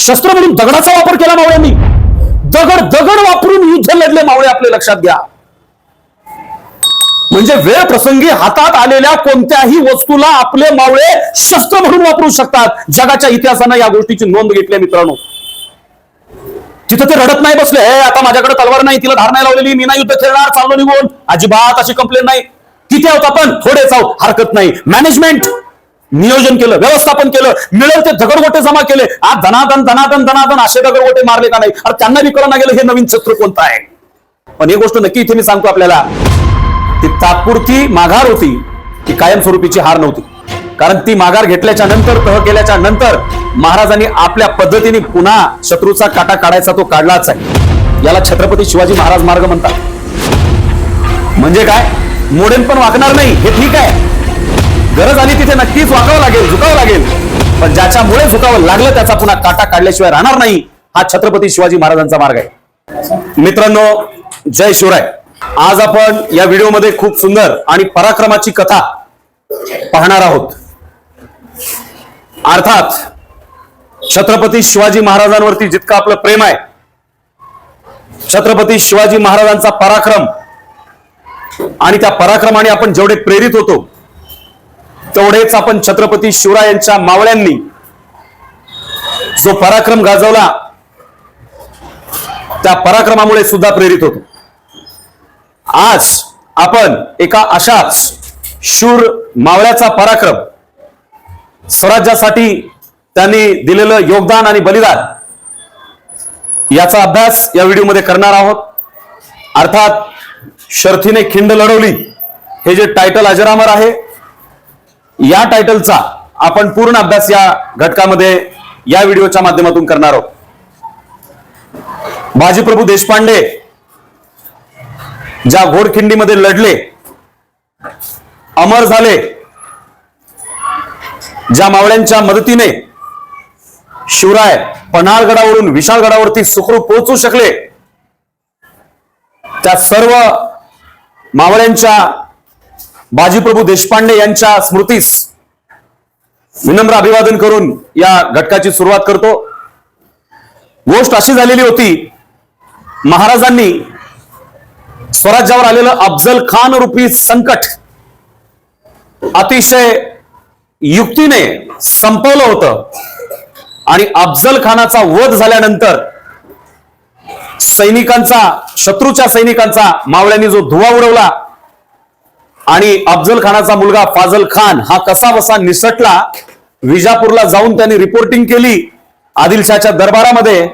शस्त्र म्हणून दगडाचा वापर केला मावळ्यांनी. दगड दगड वापरून युद्ध लढले मावळे आपले लक्षात घ्या. म्हणजे वेळ प्रसंगी हातात आलेल्या कोणत्याही वस्तूला आपले मावळे शस्त्र म्हणून वापरू शकतात. जगाच्या इतिहासानं या गोष्टीची नोंद घेतली मित्रांनो. तिथं ते रडत नाही बसले. हे आता माझ्याकडे तलवार नाही तिला धार नाही लावलेली मी नाही युद्ध खेळणार चाललो निघून. अजिबात अशी कंप्लेंट नाही. तिथे होत आपण थोडेच आहोत हरकत नाही. मॅनेजमेंट नियोजन केलं व्यवस्थापन केलं मिळेल ते दगडगोटे जमा केले. आज धनादन धनादन धनादन असे दगडगोटे मारले का नाही? अरे त्यांना बी गेलं हे नवीन शत्रू कोणतं आहे? पण ही गोष्ट नक्की इथे मी सांगतो आपल्याला ती तात्पुरती माघार होती ती कायमस्वरूपीची हार नव्हती. कारण ती माघार घेतल्याच्या नंतर तह केल्याच्यानंतर महाराजांनी आपल्या पद्धतीने पुन्हा शत्रूचा काटा काढायचा तो काढलाच आहे. याला छत्रपती शिवाजी महाराज मार्ग म्हणतात. म्हणजे काय? मोडेन पण वागणार नाही हे ठीक आहे. गरज आली तिथे नक्कीच वाकावं लागेल झुकावं लागेल. पण ज्याच्यामुळे झुकावं लागलं त्याचा पुन्हा काटा काढल्याशिवाय राहणार नाही हा छत्रपती शिवाजी महाराजांचा मार्ग आहे. मित्रांनो जय शिवराय. आज आपण या व्हिडिओमध्ये खूप सुंदर आणि पराक्रमाची कथा पाहणार आहोत. अर्थात छत्रपती शिवाजी महाराजांवरती जितकं आपलं प्रेम आहे छत्रपती शिवाजी महाराजांचा पराक्रम आणि त्या पराक्रमाने आपण जेवढे प्रेरित होतो तेवढेच आपण छत्रपती शिवरायांच्या मावळ्यांनी जो पराक्रम गाजवला त्या पराक्रमामुळे सुद्धा प्रेरित होतो. आज आपण एका अशाच शूर मावळ्याचा पराक्रम स्वराज्यासाठी त्यांनी दिलेलं योगदान आणि बलिदान याचा अभ्यास या व्हिडिओमध्ये करणार आहोत. अर्थात शर्थीने खिंड लढवली. हे जे टायटल अजरामर आहे या टायटलचा आपण पूर्ण अभ्यास या घटकामध्ये या व्हिडिओच्या माध्यमातून करणार आहोत. बाजीप्रभू देशपांडे ज्या घोडखिंडीमध्ये लढले अमर झाले ज्या मावळ्यांच्या मदतीने शिवराय पन्हाळगडावरून विशाळगडावरती सुखरूप पोहोचू शकले त्या सर्व मावळ्यांच्या बाजीप्रभू देशपांडे यांच्या स्मृतीस विनम्र अभिवादन करून या घटकाची सुरुवात करतो. गोष्ट अशी झालेली होती महाराजांनी स्वराज्यावर आलेलं अफजल खान रूपी संकट अतिशय युक्तीने संपवलं होतं आणि अफजल खानाचा वध झाल्यानंतर सैनिकांचा शत्रूच्या सैनिकांचा मावळ्यांनी जो धुवा उडवला आणि अफजल खानाचा मुलगा फाजल खान हा कसा बसा निसटला विजापूरला जाऊन त्यांनी रिपोर्टिंग केली आदिलशाहच्या दरबारामध्ये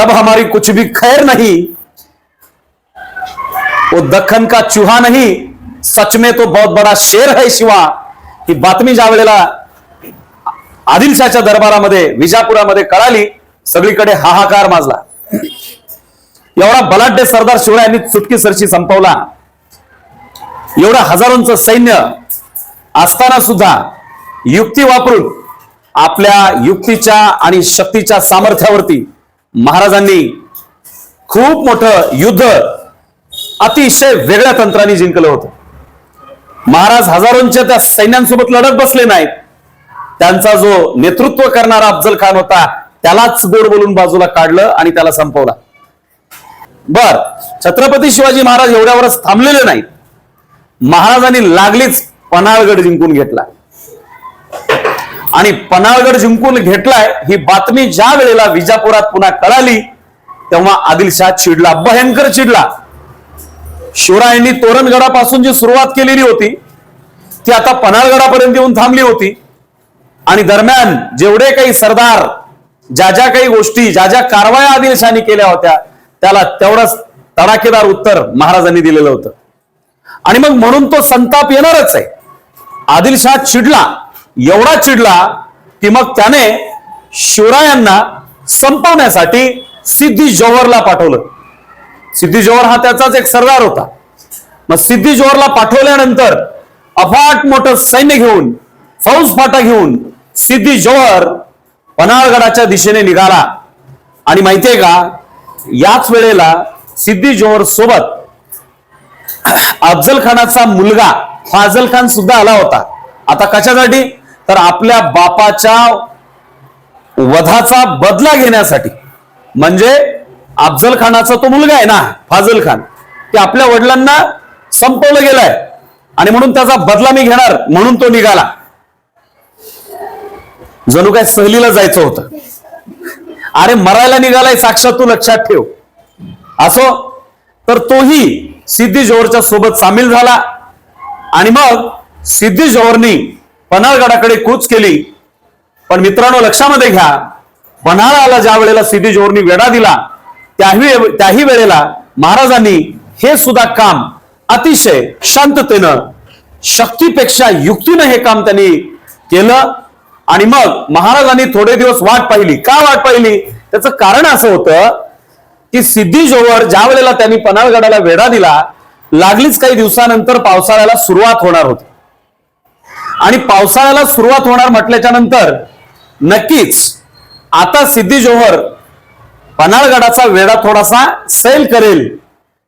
अब हमारी कुछ भी खैर नहीं वो दख्खन का चूहा नहीं सच में तो बहुत बड़ा शेर है शिवा. ही बातमी ज्या वेळेला आदिलशाहच्या दरबारामध्ये विजापुरामध्ये कळाली सगळीकडे हाहाकार माजला. एवढा बलाढ्य सरदार शिवरायांनी चुटकी सरशी संपवला. एवढं हजारोंचं सैन्य असताना सुद्धा युक्ती वापरून आपल्या युक्तीच्या आणि शक्तीच्या सामर्थ्यावरती महाराजांनी खूप मोठं युद्ध अतिशय वेगळ्या तंत्राने जिंकलं होतं. महाराज हजारोंच्या त्या सैन्यांसोबत लढत बसले नाहीत. त्यांचा जो नेतृत्व करणारा अफजल खान होता त्यालाच गोड बोलून बाजूला काढलं आणि त्याला संपवला. बर छत्रपती शिवाजी महाराज एवढ्यावरच थांबलेले नाहीत. महाराजांनी लागलीच पन्हाळगड जिंकून घेतला. आणि पन्हाळगड जिंकून घेतलाय ही बातमी ज्या वेळेला विजापुरात पुन्हा कळाली तेव्हा आदिलशाह चिडला भयंकर चिडला. शिवरायांनी तोरणगडापासून जी सुरुवात केलेली होती ती आता पन्हाळगडापर्यंत येऊन थांबली होती. आणि दरम्यान जेवढे काही सरदार ज्या ज्या काही गोष्टी ज्या ज्या कारवाया आदिलशाहानी केल्या होत्या त्याला तेवढंच तडाखेदार उत्तर महाराजांनी दिलेलं होतं. आणि मग म्हणून तो संताप येणारच आहे. आदिलशाह चिडला. एवढा चिडला की मग त्याने शिवरायांना संपवण्यासाठी सिद्धी जोहरला पाठवलं. सिद्धी जोहर हा त्याचाच एक सरदार होता. मग सिद्धी जोहरला पाठवल्यानंतर अफाट मोठं सैन्य घेऊन फौज फाटा घेऊन सिद्धी जोहर पन्हाळगडाच्या दिशेने निघाला. आणि माहितीये का? याच वेळेला सिद्धी जोहर सोबत अफजल खानाचा मुलगा फाजल खान सुद्धा आला होता. आता कशासाठी? तर आपल्या बापाच्या वधाचा बदला घेण्यासाठी. म्हणजे अफजल खानाचा तो मुलगा आहे ना फाजल खान ते आपल्या वडिलांना संपवलं गेलाय. आणि म्हणून त्याचा बदला मी घेणार म्हणून तो निघाला. जणू काय सहलीला जायचं होतं. अरे मरायला निघालाय साक्षात तू लक्षात ठेव. असो? तर तोही सिद्धी जोहरच्या सोबत सामील झाला. आणि मग सिद्धी जोहरनी पन्हाळगडाकडे कूच केली. पण मित्रांनो लक्षामध्ये घ्या पन्हाळाला ज्या वेळेला सिद्धी जोहरनी वेढा दिला त्याही त्याही वेळेला महाराजांनी हे सुद्धा काम अतिशय शांततेनं शक्तीपेक्षा युक्तीनं हे काम त्यांनी केलं. आणि मग महाराजांनी थोडे दिवस वाट पाहिली. का वाट पाहिली? त्याचं कारण असं होतं की सिद्धी जोवर ज्या वेळेला त्यांनी पन्हाळगडाला वेढा दिला लागलीच काही दिवसानंतर पावसाळ्याला सुरुवात होणार होती. आणि पावसाळ्याला सुरुवात होणार म्हटल्याच्या नंतर नक्कीच आता सिद्धी जोहर पन्हाळगडाचा वेढा थोडासा सैल करेल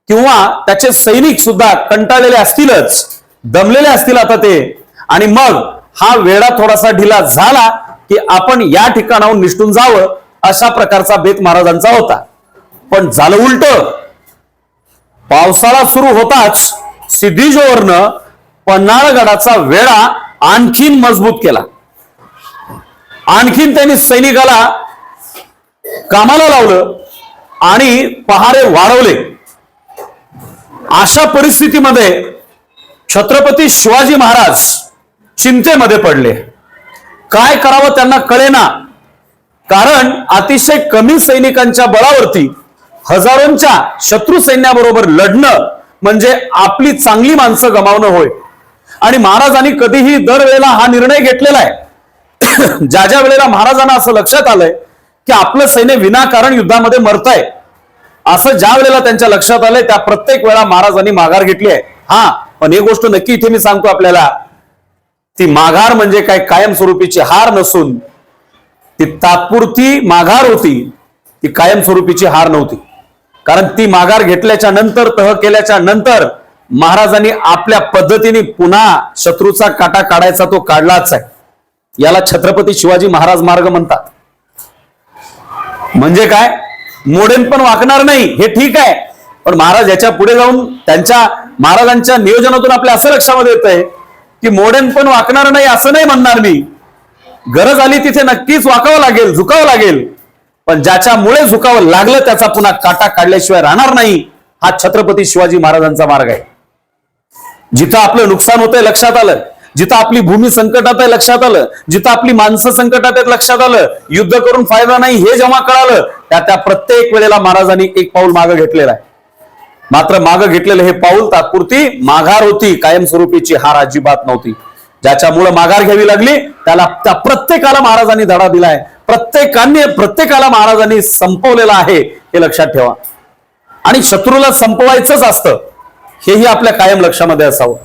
किंवा त्याचे सैनिक सुद्धा कंटाळलेले असतीलच दमलेले असतील आता ते. आणि मग हा वेढा थोडासा ढिला झाला की आपण या ठिकाणाहून निष्ठून जावं अशा प्रकारचा बेत महाराजांचा होता. पण झालं उलट. पावसाळा सुरू होताच सिद्धीजोवरनं पन्हाळगडाचा वेढा आणखीन मजबूत केला. आणखीन त्यांनी सैनिकाला कामाला लावलं आणि पहारे वाढवले. अशा परिस्थितीमध्ये छत्रपती शिवाजी महाराज चिंतेमध्ये पडले. काय करावं त्यांना कळेना. कारण अतिशय कमी सैनिकांच्या बळावरती हजारोंच्या शत्रू सैन्याबरोबर लढणं म्हणजे आपली चांगली माणसं गमावणं होय. आणि महाराजांनी कधीही दरवेळेला हा निर्णय घेतलेला आहे. ज्या ज्या वेळेला महाराजांना असं लक्षात आलंय की आपलं सैन्य विनाकारण युद्धामध्ये मरतय असं ज्या वेळेला त्यांच्या लक्षात आलंय त्या प्रत्येक वेळा महाराजांनी माघार घेतली आहे. हा पण ही गोष्ट नक्की इथे मी सांगतो आपल्याला ती माघार म्हणजे काय कायमस्वरूपीची हार नसून ती तात्पुरती माघार होती ती कायमस्वरूपीची हार नव्हती. कारण ती माघार घेतल्याच्या नंतर तह केल्याच्यानंतर महाराजांनी आपल्या पद्धतीने पुन्हा शत्रूचा काटा काढायचा तो काढलाच आहे. याला छत्रपती शिवाजी महाराज मार्ग म्हणतात. म्हणजे काय? मोडेन पण वाकणार नाही हे ठीक आहे. पण महाराज याच्यापुढे जाऊन त्यांच्या महाराजांच्या नियोजनातून आपल्या असं लक्षामध्ये येत आहे की मोडेन पण वाकणार नाही असं नाही म्हणणार मी. गरज आली तिथे नक्कीच वाकावं लागेल झुकावं लागेल. पण ज्याच्यामुळे झुकावं लागलं त्याचा पुन्हा काटा काढल्याशिवाय राहणार नाही हा छत्रपती शिवाजी महाराजांचा मार्ग आहे. जिथं आपलं नुकसान होतंय लक्षात आलं जिथं आपली भूमी संकटात आहे लक्षात आलं जिथं आपली माणसं संकटात आहेत लक्षात आलं युद्ध करून फायदा नाही हे जेव्हा कळालं त्या त्या प्रत्येक वेळेला महाराजांनी एक पाऊल मागं घेतलेलं आहे. मात्र मागं घेतलेलं हे पाऊल तात्पुरती माघार होती कायमस्वरूपीची हार अजिबात नव्हती. ज्याच्यामुळे माघार घ्यावी लागली त्याला त्या प्रत्येकाला महाराजांनी धडा दिलाय. प्रत्येकाने प्रत्येकाला महाराजांनी संपवलेला आहे हे लक्षात ठेवा. आणि शत्रूला संपवायचंच असतं हेही आपल्या कायम लक्षामध्ये असावं.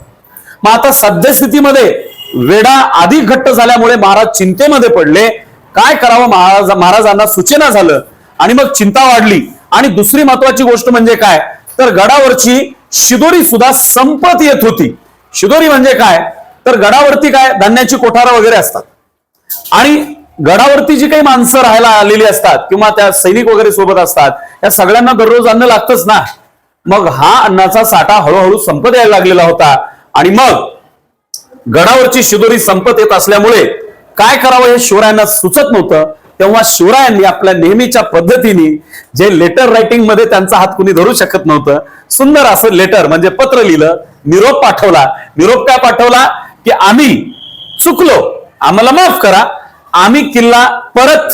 मग आता सद्यस्थितीमध्ये वेडा अधिक घट्ट झाल्यामुळे महाराज चिंतेमध्ये पडले. काय करावं? महाराज महाराजांना सूचना झालं आणि मग चिंता वाढली. आणि दुसरी महत्वाची गोष्ट म्हणजे काय? तर गडावरची शिदोरी सुद्धा संपत येत होती. शिदोरी म्हणजे काय? तर गडावरती काय? धान्याची कोठारं वगैरे असतात. आणि गडावरती जी काही माणसं राहायला आलेली असतात किंवा त्या सैनिक वगैरे सोबत असतात या सगळ्यांना दररोज अन्न लागतच ना? मग हा अन्नाचा साठा हळूहळू संपत यायला लागलेला होता आणि मग गडावरची शिदोरी संपत येत असल्यामुळे काय करावं हे शिवरायांना सुचत नव्हतं. तेव्हा शिवरायांनी आपल्या नेहमीच्या पद्धतीने जे लेटर रायटिंगमध्ये त्यांचा हात कुणी धरू शकत नव्हतं सुंदर असं लेटर म्हणजे पत्र लिहिलं निरोप पाठवला. निरोप काय पाठवला? की आम्ही चुकलो. आम्हाला माफ करा. आम्ही किल्ला परत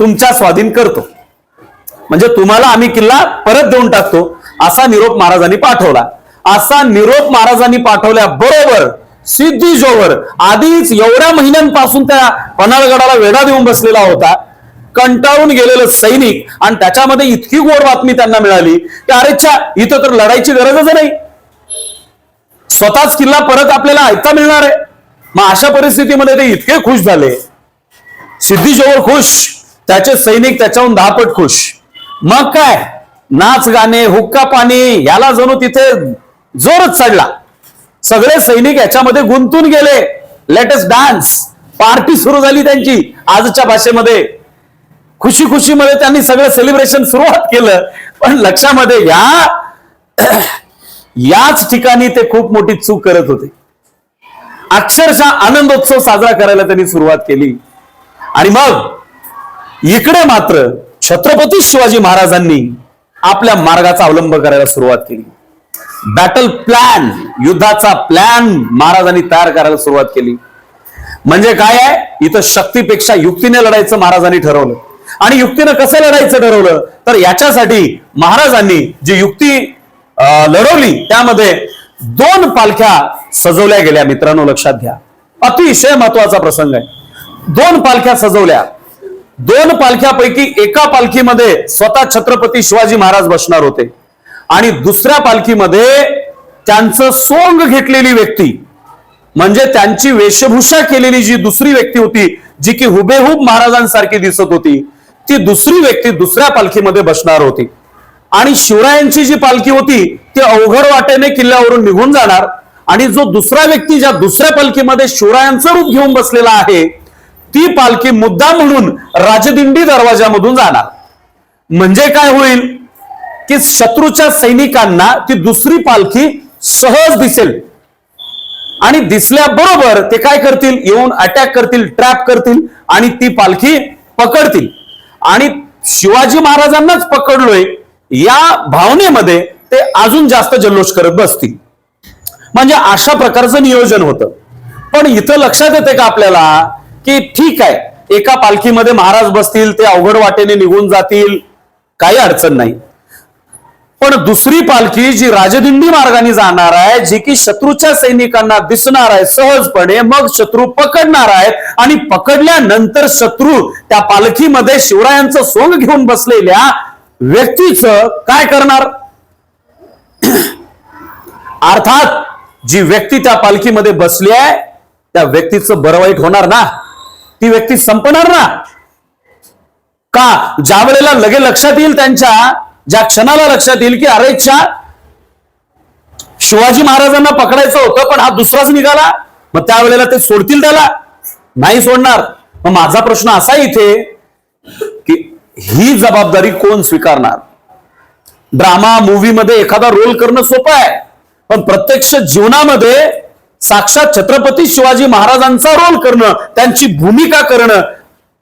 तुमच्या स्वाधीन करतो. म्हणजे तुम्हाला आम्ही किल्ला परत देऊन टाकतो असा निरोप महाराजांनी पाठवला. असा निरोप महाराजांनी पाठवल्या बरोबर सिद्धी जोवर आधीच एवढ्या महिन्यांपासून त्या पन्हाळगडाला वेढा देऊन बसलेला होता. कंटाळून गेलेलं सैनिक आणि त्याच्यामध्ये इतकी गोड बातमी त्यांना मिळाली की अरेच्छा इथं तर लढायची गरजच नाही. स्वतःच किल्ला परत आपल्याला ऐकता मिळणार आहे. मग अशा परिस्थितीमध्ये ते इतके खुश झाले. सिद्धीजोवर खुश त्याचे सैनिक त्याच्याहून दहापट खुश. मग काय? नाच गाणे हुक्का पाणी याला जणू तिथे जोरच चढला. सगळे सैनिक याच्यामध्ये गुंतून गेले. लेटेस्ट डान्स पार्टी सुरू झाली त्यांची आजच्या भाषेमध्ये. खुशी खुशीमध्ये त्यांनी सगळं सेलिब्रेशन सुरुवात केलं. पण लक्षामध्ये या याच ठिकाणी ते खूप मोठी चूक करत होते. अक्षरशः आनंदोत्सव साजरा करायला त्यांनी सुरुवात केली. आणि मग इकडे मात्र छत्रपती शिवाजी महाराजांनी आपल्या मार्गाचा अवलंब करायला सुरुवात केली. बॅटल प्लॅन युद्धाचा प्लॅन महाराजांनी तयार करायला सुरुवात केली. म्हणजे काय आहे? इथं शक्तीपेक्षा युक्तीने लढायचं महाराजांनी ठरवलं. आणि युक्तीनं कसं लढायचं ठरवलं? तर याच्यासाठी महाराजांनी जी युक्ती अं, लढवली त्यामध्ये दोन पालख्या सजवल्या गेल्या मित्रांनो लक्षात घ्या. अतिशय महत्त्वाचा प्रसंग आहे. दोन पालख्या सजवल्या. दोन पालख्यापैकी एका पालखीमध्ये स्वतः छत्रपती शिवाजी महाराज बसणार होते. आणि दुसऱ्या पालखीमध्ये त्यांचं सोंग घेतलेली व्यक्ती म्हणजे त्यांची वेशभूषा केलेली जी दुसरी व्यक्ती होती जी की हुबेहूब महाराजांसारखी दिसत होती ती दुसरी व्यक्ती दुसऱ्या पालखीमध्ये बसणार होती. आणि शिवरायांची जी पालखी होती ती अवघड वाटेने किल्ल्यावरून निघून जाणार. आणि जो दुसरा व्यक्ती ज्या दुसऱ्या पालखीमध्ये शिवरायांचं रूप घेऊन बसलेला आहे ती पालखी मुद्दा म्हणून राजदिंडी दरवाजामधून जाणार. म्हणजे काय होईल? की शत्रूच्या सैनिकांना ती दुसरी पालखी सहज दिसेल. आणि दिसल्याबरोबर ते काय करतील? येऊन अटॅक करतील ट्रॅप करतील आणि ती पालखी पकडतील. आणि शिवाजी महाराजांनाच पकडलोय या भावनेमध्ये ते अजून जास्त जल्लोष करत बसतील. म्हणजे अशा प्रकारचं नियोजन होतं. पण इथं लक्षात येते का आपल्याला? की ठीक आहे एका पालखीमध्ये महाराज बसतील ते अवघड वाटेने निघून जातील काही अडचण नाही. पण दुसरी पालखी जी राजदिंडी मार्गाने जाणार आहे जी की शत्रूच्या सैनिकांना दिसणार आहे सहजपणे मग शत्रू पकडणार आहेत आणि पकडल्यानंतर शत्रू त्या पालखीमध्ये शिवरायांचं सोंग घेऊन बसलेल्या व्यक्तीचं काय करणार? अर्थात जी व्यक्ती त्या पालखीमध्ये बसली आहे त्या व्यक्तीचं बरं वाईट होणार ना? ती व्यक्ती संपणार ना? का? ज्या वेळेला लगे लक्षात येईल त्यांच्या ज्या क्षणाला लक्षात येईल की अरेच्छा शिवाजी महाराजांना पकडायचं होतं पण हा दुसराच निघाला. मग त्यावेळेला ते सोडतील त्याला? नाही सोडणार. मग माझा प्रश्न असा इथे की ही जबाबदारी कोण स्वीकारणार? ड्रामा मूवी मध्ये एखादा रोल करणं सोपं आहे पण प्रत्यक्ष जीवनामध्ये साक्षात छत्रपती शिवाजी महाराजांचा रोल करणं त्यांची भूमिका करणं.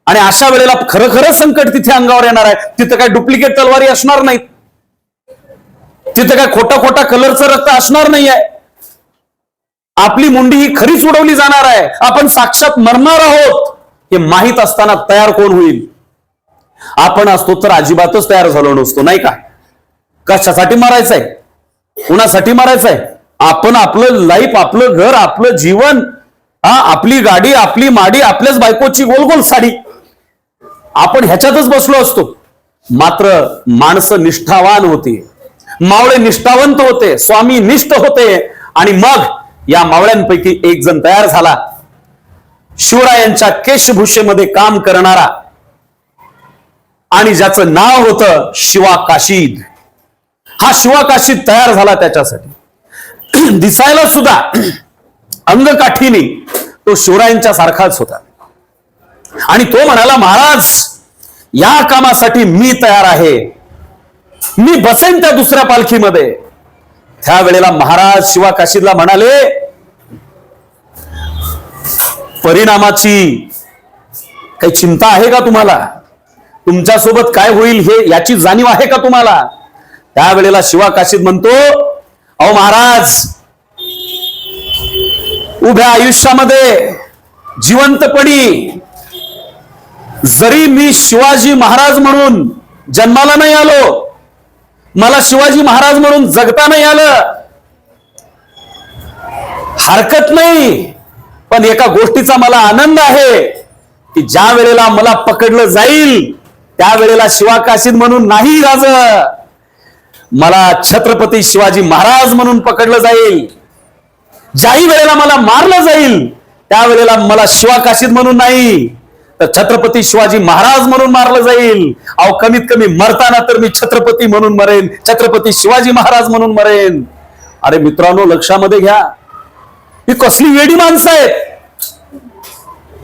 आणि अशा वेळेला खरं खरं संकट तिथे अंगावर येणार आहे. तिथं काय डुप्लिकेट तलवारी असणार नाहीत. तिथं काय खोटा खोटा कलरचं रक्त असणार नाही आहे आपली मुंडी ही खरीच उडवली जाणार आहे. आपण साक्षात मरणार आहोत. हे माहीत असताना तयार कोण होईल? आपण असतो तर अजिबातच तयार झालो नसतो नाही का? कशासाठी मारायचंय? कुणासाठी मारायचंय? आपण आपलं लाईफ आपलं घर आपलं जीवन हा आपली गाडी आपली माडी आपल्याच बायकोची गोल गोल साडी. आपण ह्याच्यातच बसलो असतो. मात्र माणसं निष्ठावान होती. मावळे निष्ठावंत होते. स्वामी निष्ठ होते. आणि मग या मावळ्यांपैकी एक जण तयार झाला. शिवरायांच्या केशभूषेमध्ये काम करणारा आणि ज्याचं नाव होतं शिवा काशीद हा शिवा काशीद तयार झाला त्याच्यासाठी. दिसायला सुद्धा अंगकाठीने तो शिवरायांच्या सारखाच होता. आणि तो म्हणाला महाराज या कामासाठी मी तयार आहे. मी बसेन त्या दुसऱ्या पालखीमध्ये. त्यावेळेला महाराज शिवा काशीदला म्हणाले परिणामाची काही चिंता आहे का तुम्हाला? तुमच्यासोबत काय होईल हे याची जाणीव आहे का तुम्हाला? त्यावेळेला शिवा काशीद म्हणतो अहो महाराज उभ्या आयुष्यामध्ये जिवंतपणी जरी मी शिवाजी महाराज म्हणून जन्माला नाही आलो मला शिवाजी महाराज म्हणून जगता नाही आलं हरकत नाही पण एका गोष्टीचा मला आनंद आहे की ज्या वेळेला मला पकडलं जाईल त्यावेळेला शिवा काशीद म्हणून नाही राज. मला छत्रपती शिवाजी महाराज म्हणून पकडलं जाईल. ज्याही वेळेला मला मारलं जाईल त्यावेळेला मला शिवाकाशीत म्हणून नाही तर छत्रपती शिवाजी महाराज म्हणून मारलं जाईल. अहो कमीत कमी मरताना तर मी छत्रपती म्हणून मरेन छत्रपती शिवाजी महाराज म्हणून मरेन. अरे मित्रांनो लक्षामध्ये घ्या. ही कसली वेडी माणसं आहेत.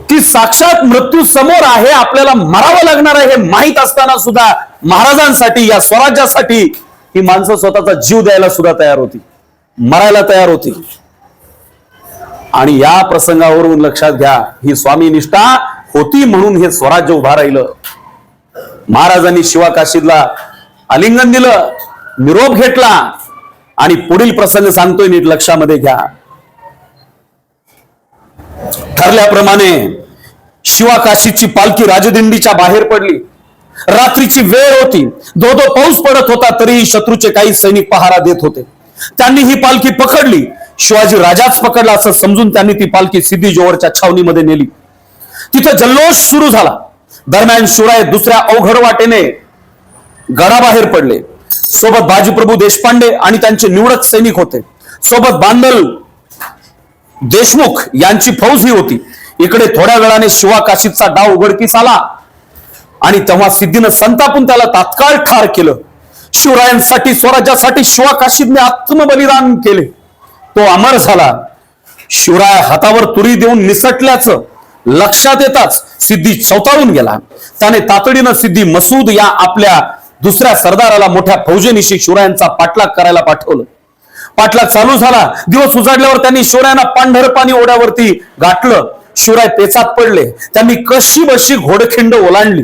की साक्षात मृत्यू समोर आहे आपल्याला मरावं लागणार आहे हे माहीत असताना सुद्धा महाराजांसाठी या स्वराज्यासाठी ही माणसं स्वतःचा जीव द्यायला सुद्धा तयार होती मरायला तयार होती. आणि या प्रसंगावरून लक्षात घ्या ही स्वामी निष्ठा होती म्हणून हे स्वराज्य उभा राहिलं. महाराजांनी शिवा काशीदला आलिंगन दिलं निरोप घेतला आणि पुढील प्रसंग सांगतोय नीट लक्षामध्ये घ्या. ठरल्याप्रमाणे शिवा काशीची पालखी राजदिंडीच्या बाहेर पडली. रात्रीची वेळ होती. दो दो पाऊस पडत होता तरीही शत्रूचे काही सैनिक पहारा देत होते. त्यांनी ही पालखी पकडली. शिवाजी राजाच पकडला असं समजून त्यांनी ती पालखी सिद्धी जोवरच्या छावणीमध्ये नेली. तिथं जल्लोष सुरू झाला. दरम्यान शिवराय दुसऱ्या अवघड वाटेने गडाबाहेर पडले. सोबत बाजीप्रभू देशपांडे आणि त्यांचे निवडक सैनिक होते. सोबत बांदल देशमुख यांची फौज ही होती. इकडे थोड्या वेळाने शिवा काशीदचा डाव उघडकीस आला. आणि तेव्हा सिद्धीनं संतापून त्याला तात्काळ ठार केलं. शिवरायांसाठी स्वराज्यासाठी शिवा काशीदने आत्मबलिदान केले. तो अमर झाला. शिवराय हातावर तुरी देऊन निसटल्याचं लक्षात येताच सिद्धी चौताळून गेला. त्याने तातडीनं सिद्धी मसूद या आपल्या दुसऱ्या सरदाराला मोठ्या फौजेनिशी शिवरायांचा पाठलाग करायला पाठवलं. पाठलाग चालू झाला. दिवस उजाडल्यावर त्यांनी शिवरायांना पांढरपाणी ओढ्यावरती गाठलं. शिवराय पेचात पडले. त्यांनी कशी बशी घोडखिंड ओलांडली.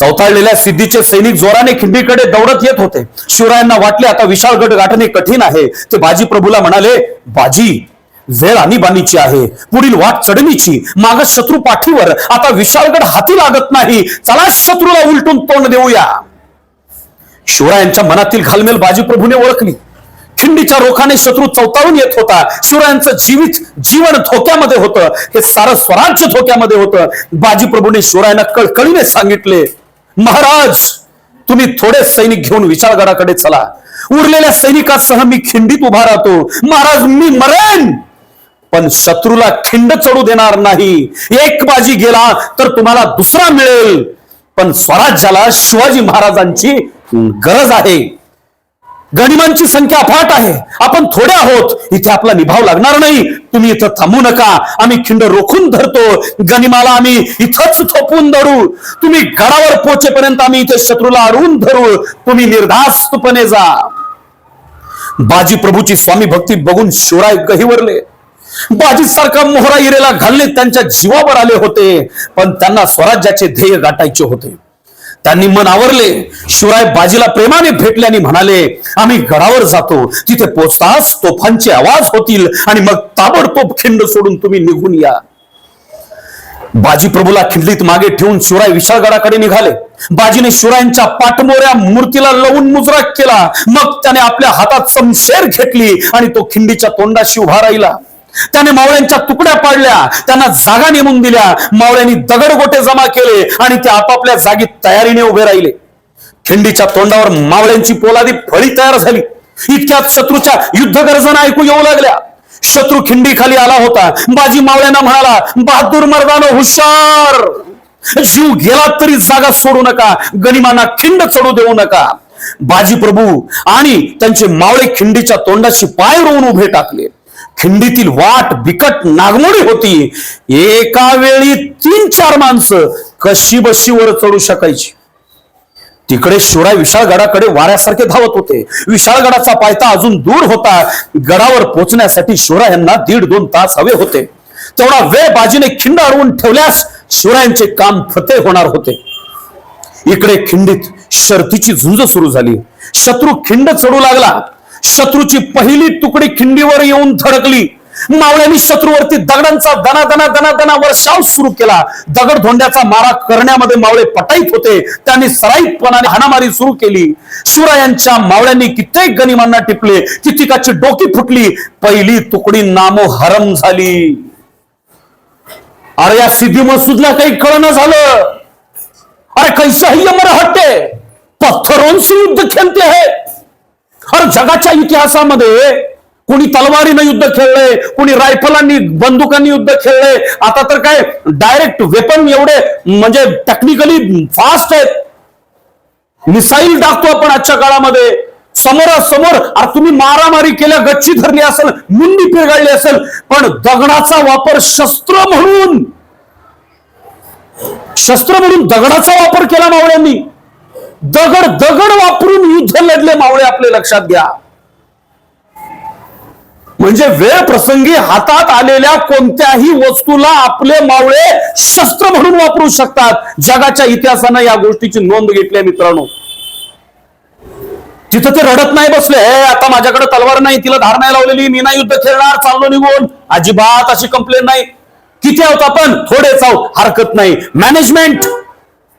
चौथाळलेल्या सिद्धीचे सैनिक जोराने खिंडीकडे दौडत येत होते. शिवरायांना वाटले आता विशाळगड गाठणे कठीण आहे. ते बाजी प्रभूला म्हणाले बाजी वेळ आणीबाणीची आहे. पुढील वाट चढणीची. माग शत्रू पाठीवर. आता विशाळगड हाती लागत नाही. चला शत्रूला उलटून तोंड देऊया. शिवरायांच्या मनातील घालमेल बाजीप्रभूने ओळखली. खिंडीच्या रोखाने शत्रू चौताळून येत होता. शिवरायांचं जीवित जीवन धोक्यामध्ये होतं. हे सारं स्वराज्य धोक्यामध्ये होतं. बाजीप्रभूने शिवरायांना कळकळीने सांगितले महाराज तुम्ही थोडे सैनिक घेऊन विशाळगडाकडे चला. उरलेल्या सैनिकासह मी खिंडीत उभा राहतो. महाराज मी मरेन. पण शत्रूला खिंड चढू देणार नाही. एक बाजी गेला तर तुम्हाला दुसरा मिळेल. पण स्वराज्याला शिवाजी महाराजांची गरज आहे. गणिमांची संख्या अफाट आहे. आपण थोडे आहोत. इथे आपला निभाव लागणार नाही. तुम्ही इथं थांबू नका. आम्ही खिंड रोखून धरतो. गणिमाला आम्ही इथंच थोपून धरू. तुम्ही गडावर पोचेपर्यंत आम्ही इथे शत्रूला अडवून धरू. तुम्ही निर्धास्तपणे जा. बाजी प्रभूची स्वामी भक्ती बघून शिवराय गहिवरले. बाजी सारखा मोहरा इरेला घालणे त्यांच्या जीवावर आले होते. पण त्यांना स्वराज्याचे ध्येय गाठायचे होते. त्यांनी मन आवरले. शिवराय बाजीला प्रेमाने भेटले आणि म्हणाले आम्ही गडावर जातो. तिथे पोचताच तोफांचे आवाज होतील आणि मग ताबडतोब खिंड सोडून तुम्ही निघून या. बाजी प्रभूला खिंडीत मागे ठेवून शिवराय विशाळगडाकडे निघाले. बाजीने शिवरायांच्या पाठमोऱ्या मूर्तीला लवून मुजरा केला. मग त्याने आपल्या हातात समशेर घेतली आणि तो खिंडीच्या तोंडाशी उभा राहिला. त्याने मावळ्यांच्या तुकड्या पाडल्या त्यांना जागा नेमून दिल्या. मावळ्यांनी दगडगोटे जमा केले आणि ते आपापल्या जागी तयारीने उभे राहिले. खिंडीच्या तोंडावर मावळ्यांची पोलादी फळी तयार झाली. इतक्यात शत्रूच्या युद्ध गर्जना ऐकू येऊ लागल्या. शत्रू खिंडी खाली आला होता. बाजी मावळ्यांना म्हणाला बहादूर मर्दानो हुशार! जीव गेला तरी जागा सोडू नका. गनिमांना खिंड चढू देऊ नका. बाजी प्रभू आणि त्यांचे मावळे खिंडीच्या तोंडाशी पाय रोवून उभे टाकले. खिंडीतील वाट बिकट नागमोडी होती. एका वेळी तीन चार माणसं कशी बशी वर चढू शकायची. तिकडे शिवराय विशाळगडाकडे वाऱ्यासारखे धावत होते. विशाळगडाचा पायथा अजून दूर होता. गडावर पोहोचण्यासाठी शिवरायांना दीड दोन तास हवे होते. तेवढा वेळ बाजीने खिंड अडवून ठेवल्यास शिवरायांचे काम फते होणार होते. इकडे खिंडीत शर्तीची झुंज सुरू झाली. शत्रू खिंड चढू लागला. शत्रूची पहिली तुकडी खिंडीवर येऊन धडकली. मावळ्यांनी शत्रूवरती दगडांचा दना दना दना दना वर्षाव सुरू केला. दगड धोंड्याचा मारा करण्यामध्ये मावळे पटाईत होते. त्यांनी सराईतपणाने हाणामारी सुरू केली. शिवरायांच्या मावळ्यांनी कित्येक गनिमांना टिपले. कित्येकाची डोकी फुटली. पहिली तुकडी नामो हरम झाली. अरे या सिद्धी मसूदला काही कळणं झालं. अरे कैसा ही अमर हट्टे. पत्थरों से युद्ध खेळते है. अरे जगाच्या इतिहासामध्ये कोणी तलवारीनं युद्ध खेळले कोणी रायफलांनी बंदुकांनी युद्ध खेळले आता तर काय डायरेक्ट वेपन एवढे म्हणजे टेक्निकली फास्ट आहेत. मिसाईल टाकतो आपण आजच्या काळामध्ये. समोरासमोर अरे तुम्ही मारामारी केल्या गच्ची धरली असेल मुंडी पिरगाळली असेल पण दगडाचा वापर शस्त्र म्हणून शस्त्र म्हणून दगडाचा वापर केला मावळ्यांनी. दगड दगड वापरून युद्ध लढले मावळे आपले लक्षात घ्या. म्हणजे वेळ प्रसंगी हातात आलेल्या कोणत्याही वस्तूला आपले मावळे शस्त्र म्हणून वापरू शकतात. जगाच्या इतिहासानं या गोष्टीची नोंद घेतली मित्रांनो. तिथं ते रडत नाही बसले. "हे, आता माझ्याकडे तलवार नाही तिला धार नाही लावलेली मी नाही युद्ध खेळणार चाललो निघून. अजिबात अशी कंप्लेंट नाही. किती आहोत आपण थोडेच आहोत हरकत नाही. मॅनेजमेंट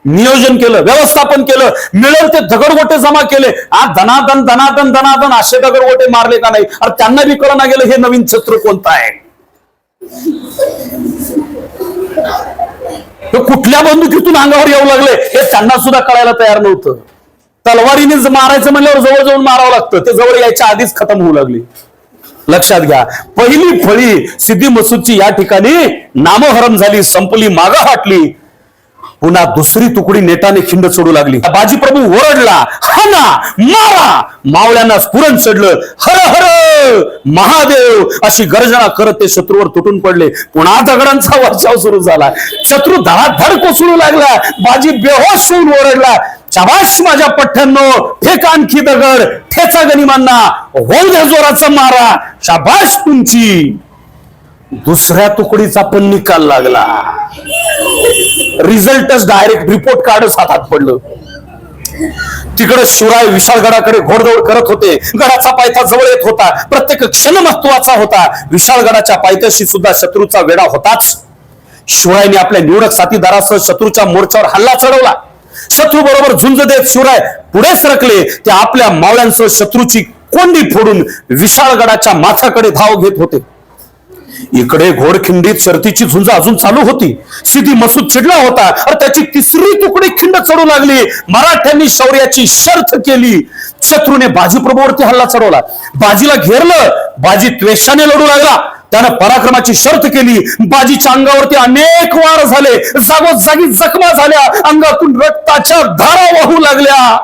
नियोजन केलं व्यवस्थापन केलं मिळेल ते दगडगोटे जमा केले. आज धनाधन धनाधन धनाधन असे दगडगोटे मारले का नाही? अरे त्यांना बी कळना गेलं हे नवीन छत्र कोणतं आहे? हे कुठल्या बंदुकीतून अंगावर येऊ लागले? हे त्यांना सुद्धा कळायला तयार नव्हतं. तलवारीने मारायचं म्हणल्यावर जवळ जाऊन मारावं लागतं. ते जवळ यायच्या आधीच खतम होऊ लागली. लक्षात घ्या. पहिली फळी सिद्धी मसूदची या ठिकाणी नामहरण झाली संपली माग हाटली. पुन्हा दुसरी तुकडी नेटाने खिंड सोडू लागली. बाजीप्रभू ओरडला हाना मारा! मावळ्यांना स्फुरण चढलं हर हर महादेव! अशी गर्जना करत ते शत्रूवर तुटून पडले. पुन्हा दगडांचा वर्षाव सुरू झाला. शत्रू धडाधड कोसळू लागला. बाजी बेहोश होऊन ओरडला शाबाश माझ्या पठ्ठ्यांनो फेक आणखी दगड ठेचा गनिमांना होऊ द्या जोराचा मारा. शाबाश तुमची. दुसऱ्या तुकडीचा पण निकाल लागला. रिझल्टच डायरेक्ट रिपोर्ट कार्डच हातात पडलं. तिकडे शिवराय विशाळगडाकडे घोडदौड करत होते. गडाचा पायथा जवळ येत होता. प्रत्येक क्षण महत्त्वाचा होता. विशाळगडाच्या पायथ्याशी सुद्धा शत्रूचा वेढा होताच. शिवरायने आपल्या निवडक साथीदारासह शत्रूच्या मोर्चावर हल्ला चढवला. शत्रू बरोबर झुंज देत शिवराय पुढे सरकले. ते आपल्या मावळ्यांसह शत्रूची कोंडी फोडून विशाळगडाच्या माथ्याकडे धाव घेत होते. इकडे घोडखिंडीत शर्तीची झुंज अजून चालू होती. सिद्धी मसूद चिडला होता. अरे त्याची तिसरी तुकडी खिंड चढू लागली. मराठ्यांनी शौर्याची शर्थ केली. शत्रूने बाजी प्रभूवरती हल्ला चढवला. बाजीला घेरलं. बाजी त्वेषाने लढू लागला. त्यानं पराक्रमाची शर्त केली. बाजीच्या अंगावरती अनेक वार झाले. जागोजागी जखमा झाल्या. अंगातून रक्ताच्या धारा वाहू लागल्या.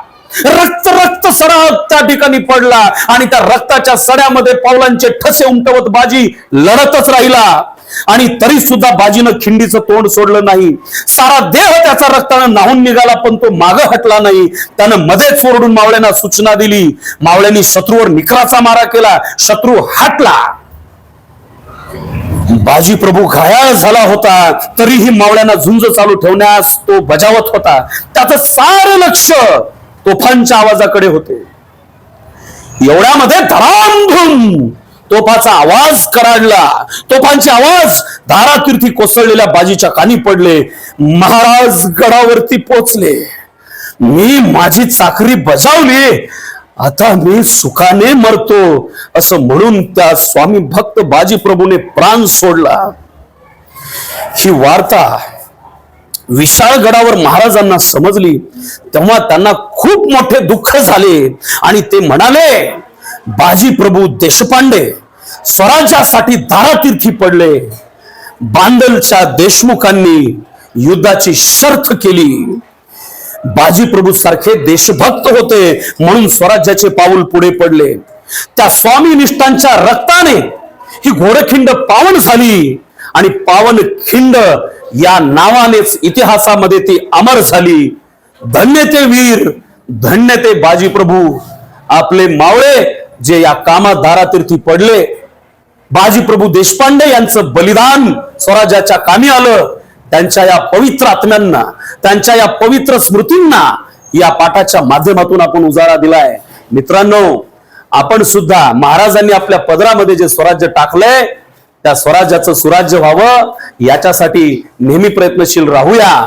रक्त रक्त सडा त्या ठिकाणी पडला आणि त्या रक्ताच्या सड्यामध्ये पावलांचे ठसे उमटवत बाजी लढतच राहिला. आणि तरी सुद्धा बाजीनं खिंडीचं तोंड सोडलं नाही. सारा देह त्याचा रक्तानं नाहून निघाला पण तो माग हटला नाही. त्यानं मध्येच ओरडून मावळ्यांना सूचना दिली. मावळ्यांनी शत्रूवर निकराचा मारा केला. शत्रू हटला. बाजी प्रभू घायाळ झाला होता. तरीही मावळ्यांना झुंज चालू ठेवण्यास तो बजावत होता. त्याचं सारं लक्ष तोफांच्या आवाजाकडे होते. एवढ्यामध्ये धडामधूम तोफाचा आवाज कराडला. तोफांचे आवाज धारातीर्थी कोसळलेल्या बाजीच्या कानी पडले. महाराज गडावरती पोचले मी माझी चाकरी बजावली. आता मी सुखाने मरतो असं म्हणून त्या स्वामी भक्त बाजी प्रभूने प्राण सोडला. ही वार्ता विशाळगडावर महाराजांना समजली तेव्हा त्यांना खूप मोठे दुःख झाले. आणि ते म्हणाले बाजी प्रभू देशपांडे स्वराज्यासाठी दारातीर्थी पडले. बांदलच्या देशमुखांनी युद्धाची शर्थ केली. बाजी प्रभू सारखे देशभक्त होते म्हणून स्वराज्याचे पाऊल पुढे पडले. त्या स्वामी निष्ठांच्या रक्ताने ही घोडखिंड पावन झाली. आणि पावन खिंड या नावानेच इतिहासामध्ये ती अमर झाली. धन्य ते वीर धन्य ते बाजी प्रभू. आपले मावळे जे या कामात दारातीर्थी पडले बाजी प्रभू देशपांडे यांचं बलिदान स्वराज्याच्या कामी आलं. त्यांच्या या पवित्र आत्म्यांना त्यांच्या या पवित्र स्मृतींना या पाठाच्या माध्यमातून आपण उजाळा दिलाय. मित्रांनो आपण सुद्धा महाराजांनी आपल्या पदरामध्ये जे स्वराज्य टाकलंय त्या स्वराज्याचं सुराज्य व्हावं याच्यासाठी नेहमी प्रयत्नशील राहूया.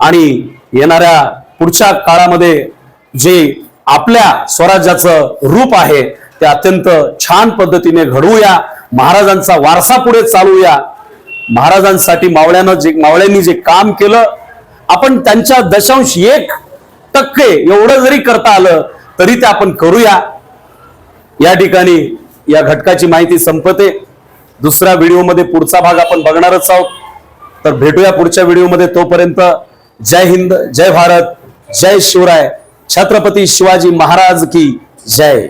आणि येणाऱ्या पुढच्या काळामध्ये जे आपल्या स्वराज्याचं रूप आहे ते अत्यंत छान पद्धतीने घडवूया. महाराजांचा वारसा पुढे चालूया. महाराजांसाठी मावळ्यानं जे मावळ्यांनी जे काम केलं आपण त्यांच्या दशांश एक टक्के एवढं जरी करता आलं तरी ते आपण करूया. या ठिकाणी या घटकाची माहिती संपते. दुसऱ्या व्हिडिओमध्ये पुढचा भाग आपण बघणारच आहोत. तर भेटूया पुढच्या व्हिडिओमध्ये तोपर्यंत. जय हिंद जय भारत जय शिवराय. छत्रपती शिवाजी महाराज की जय.